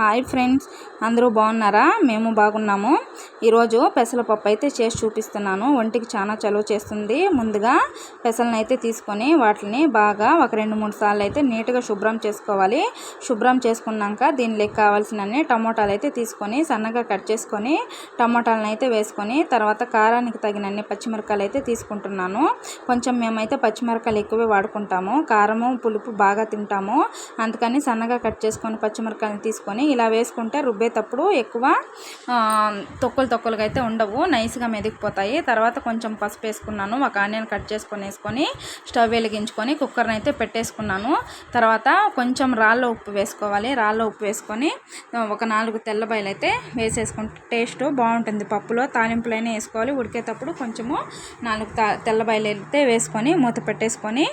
Hi friends అందరూ బాగున్నారా? మేము బాగున్నాము. ఈరోజు పెసలపప్పు అయితే చేసి చూపిస్తున్నాను. ఒంటికి చాలా చలువ చేస్తుంది. ముందుగా పెసలను అయితే తీసుకొని వాటిని బాగా ఒక రెండు మూడు సార్లు అయితే నీట్గా శుభ్రం చేసుకోవాలి. శుభ్రం చేసుకున్నాక దీనిలోకి కావాల్సినన్ని టమోటాలు అయితే తీసుకొని సన్నగా కట్ చేసుకొని టమోటాలను అయితే వేసుకొని తర్వాత కారానికి తగినన్ని పచ్చిమిరకాయలు అయితే తీసుకుంటున్నాను. కొంచెం మేమైతే పచ్చిమిరకాయలు ఎక్కువే వాడుకుంటాము. కారము పులుపు బాగా తింటాము. అందుకని సన్నగా కట్ చేసుకొని పచ్చిమిరకాయలు తీసుకొని ఇలా వేసుకుంటే రుబ్బేటప్పుడు ఎక్కువ తొక్కలు తొక్కలుగా అయితే ఉండవు. నైస్గా మెదిగిపోతాయి. తర్వాత కొంచెం పసుపు వేసుకున్నాను. ఒక ఆనియన్ కట్ చేసుకొని వేసుకొని స్టవ్ వెలిగించుకొని కుక్కర్ని అయితే పెట్టేసుకున్నాను. తర్వాత కొంచెం రాళ్ళ ఉప్పు వేసుకోవాలి. రాళ్ళ ఉప్పు వేసుకొని ఒక నాలుగు తెల్లబాయలు అయితే వేసేసుకుంటే టేస్ట్ బాగుంటుంది. పప్పులో తాలింపులైనా వేసుకోవాలి. ఉడికేటప్పుడు కొంచెము నాలుగు తెల్లబాయలు అయితే వేసుకొని మూత పెట్టేసుకొని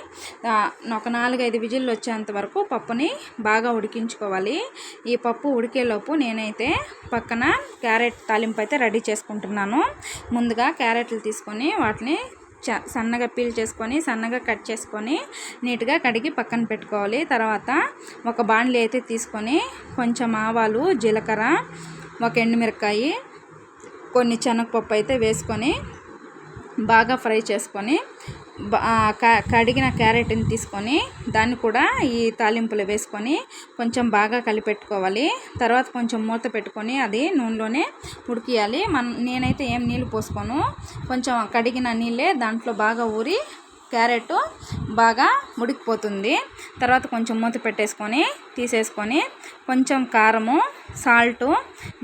ఒక నాలుగైదు విజిల్లు వచ్చేంత వరకు పప్పుని బాగా ఉడికించుకోవాలి. ఈ పప్పు పప్పు ఉడికేలోపు నేనైతే పక్కన క్యారెట్ తాలింపు అయితే రెడీ చేసుకుంటున్నాను. ముందుగా క్యారెట్లు తీసుకొని వాటిని చ సన్నగా పీల్ చేసుకొని సన్నగా కట్ చేసుకొని నీట్గా కడిగి పక్కన పెట్టుకోవాలి. తర్వాత ఒక బాండ్లీ అయితే తీసుకొని కొంచెం ఆవాలు జీలకర్ర ఒక ఎండుమిరకాయ కొన్ని శనగపప్పు అయితే వేసుకొని బాగా ఫ్రై చేసుకొని కడిగిన క్యారెట్ని తీసుకొని దాన్ని కూడా ఈ తాలింపులు వేసుకొని కొంచెం బాగా కలిపెట్టుకోవాలి. తర్వాత కొంచెం మూత పెట్టుకొని అది నూనెలోనే ఉడికియాలి. మన నేనైతే ఏం నీళ్ళు పోసుకోను. కొంచెం కడిగిన నీళ్ళే దాంట్లో బాగా ఊరి క్యారెట్ బాగా ఉడికిపోతుంది తర్వాత కొంచెం మూత పెట్టేసుకొని తీసేసుకొని కొంచెం కారము సాల్టు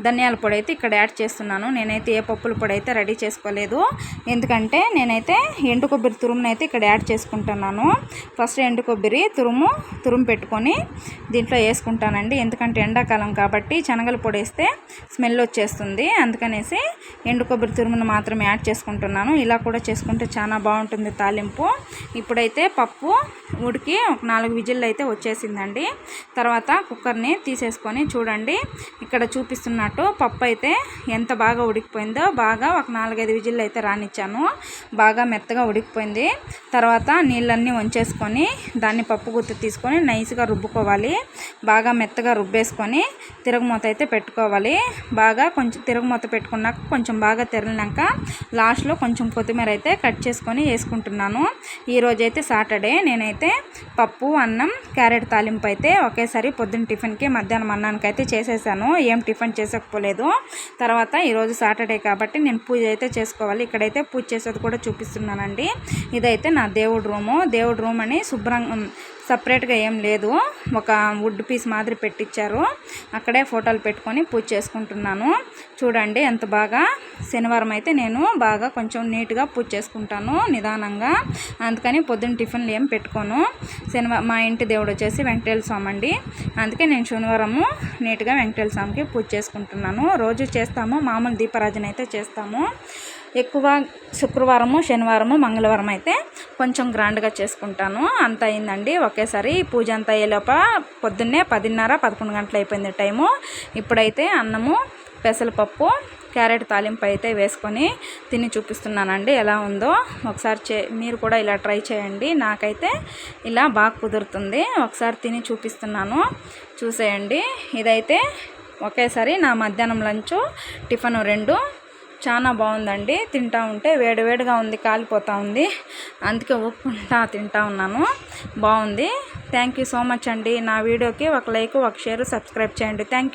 ధనియాల పొడి అయితే ఇక్కడ యాడ్ చేస్తున్నాను. నేనైతే ఏ పప్పుల పొడి అయితే రెడీ చేసుకోలేదు. ఎందుకంటే నేనైతే ఎండు కొబ్బరి తురుమును అయితే ఇక్కడ యాడ్ చేసుకుంటున్నాను. ఫస్ట్ ఎండు కొబ్బరి తురుము తురుము పెట్టుకొని దీంట్లో వేసుకుంటానండి. ఎందుకంటే ఎండాకాలం కాబట్టి శనగల పొడి వేస్తే స్మెల్ వచ్చేస్తుంది. అందుకనేసి ఎండు కొబ్బరి తురుమును మాత్రమే యాడ్ చేసుకుంటున్నాను. ఇలా కూడా చేసుకుంటే చాలా బాగుంటుంది తాలింపు. ఇప్పుడైతే పప్పు ఉడికి ఒక నాలుగు విజిల్లు అయితే వచ్చేసిందండి. తర్వాత కుక్కర్ని తీసేసుకొని చూడండి. ఇక్కడ చూపిస్తున్నట్టు పప్పు అయితే ఎంత బాగా ఉడికిపోయిందో బాగా ఒక నాలుగైదు విజిల్లు అయితే రానిచ్చాను. బాగా మెత్తగా ఉడికిపోయింది. తర్వాత నీళ్ళన్నీ వంచేసుకొని దాన్ని పప్పు గుత్తి తీసుకొని నైస్గా రుబ్బుకోవాలి. బాగా మెత్తగా రుబ్బేసుకొని తిరగమూత అయితే పెట్టుకోవాలి. బాగా కొంచెం తిరగమూత పెట్టుకున్నాక కొంచెం బాగా తిరిగినాక లాస్ట్లో కొంచెం కొత్తిమీర అయితే కట్ చేసుకొని వేసుకుంటున్నాను. ఈరోజైతే సాటర్డే. నేనైతే పప్పు అన్నం క్యారెట్ తాలింపు అయితే ఒకేసారి పొద్దున్న టిఫిన్కి మధ్యాహ్నం అన్నానికి అయితే చేసేసాను. ఏం టిఫిన్ చేసకపోలేదు. తర్వాత ఈరోజు సాటర్డే కాబట్టి నేను పూజ అయితే చేసుకోవాలి. ఇక్కడైతే పూజ చేసేది కూడా చూపిస్తున్నానండి. ఇదైతే నా దేవుడు రూము. దేవుడు రూమ్ అని శుభ్రంగా సపరేట్గా ఏం లేదు. ఒక వుడ్ పీస్ మాదిరి పెట్టించారు అక్కడే ఫోటోలు పెట్టుకొని పూజ చేసుకుంటున్నాను. చూడండి ఎంత బాగా శనివారం అయితే నేను బాగా కొంచెం నీట్గా పూజ చేసుకుంటాను నిదానంగా. అందుకని పొద్దున్న టిఫిన్లు ఏం పెట్టుకోను. శనివారం మా ఇంటి దేవుడు వచ్చేసి వెంకటేశ్వర స్వామి అండి. అందుకే నేను శనివారము నీట్గా వెంకటేశ్వర స్వామికి పూజ చేసుకుంటున్నాను. రోజు చేస్తాము మామూలు దీపరాజన అయితే చేస్తాము. ఎక్కువ శుక్రవారము శనివారము మంగళవారం అయితే కొంచెం గ్రాండ్గా చేసుకుంటాను. అంత అయిందండి. ఒకేసారి పూజ అంతా అయ్యేలోప పొద్దున్నే పదిన్నర పదకొండు గంటలు అయిపోయింది టైము. ఇప్పుడైతే అన్నము పెసరపప్పు క్యారెట్ తాలింపు అయితే వేసుకొని తిని చూపిస్తున్నానండి. ఎలా ఉందో ఒకసారి చే మీరు కూడా ఇలా ట్రై చేయండి. నాకైతే ఇలా బాగా కుదురుతుంది. ఒకసారి తిని చూపిస్తున్నాను. చూసేయండి. ఇదైతే ఒకేసారి నా మధ్యాహ్నం లంచు టిఫిన్ రెండు చాలా బాగుందండి. తింటా ఉంటే వేడివేడిగా ఉంది కాలిపోతూ ఉంది. అందుకే ఒప్పుకుంటా తింటా ఉన్నాను. బాగుంది. థ్యాంక్ యూ సో మచ్ అండి. నా వీడియోకి ఒక లైక్ ఒక షేర్ సబ్స్క్రైబ్ చేయండి. Thank you